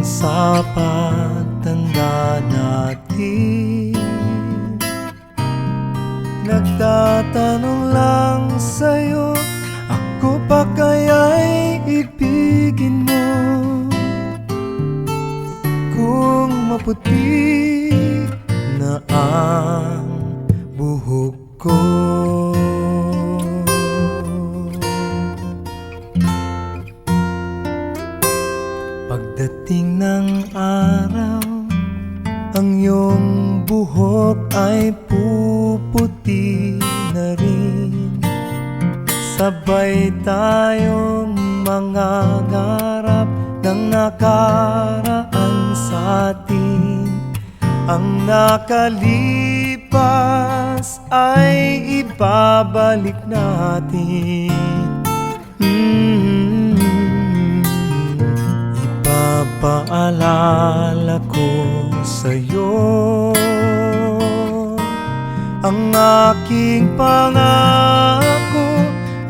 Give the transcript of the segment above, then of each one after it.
Sa pagtanda natin. Nagtatanong lang sa'yo Ako pa kaya'y ibigin mo? Kung maputi Ang iyong buhok ay puputi na rin. Sabay tayong mga garap ng nakaraan sa atin. Ang nakalipas ay ibabalik natin. Mm. Aking pangako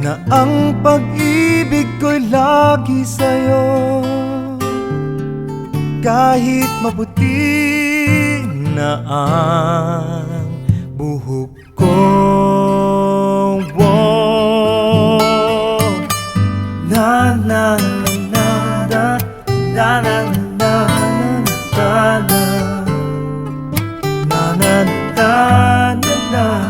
Na ang pag-ibig ko'y lagi sa'yo Kahit maputi na ang buhok ko na na na na na na na na na na na na na na na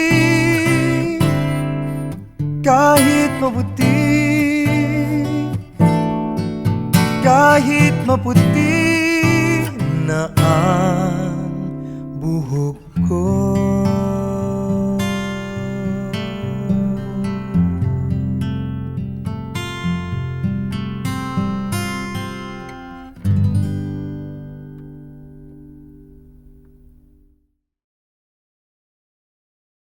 kahit maputi Kahit maputi na ang buhok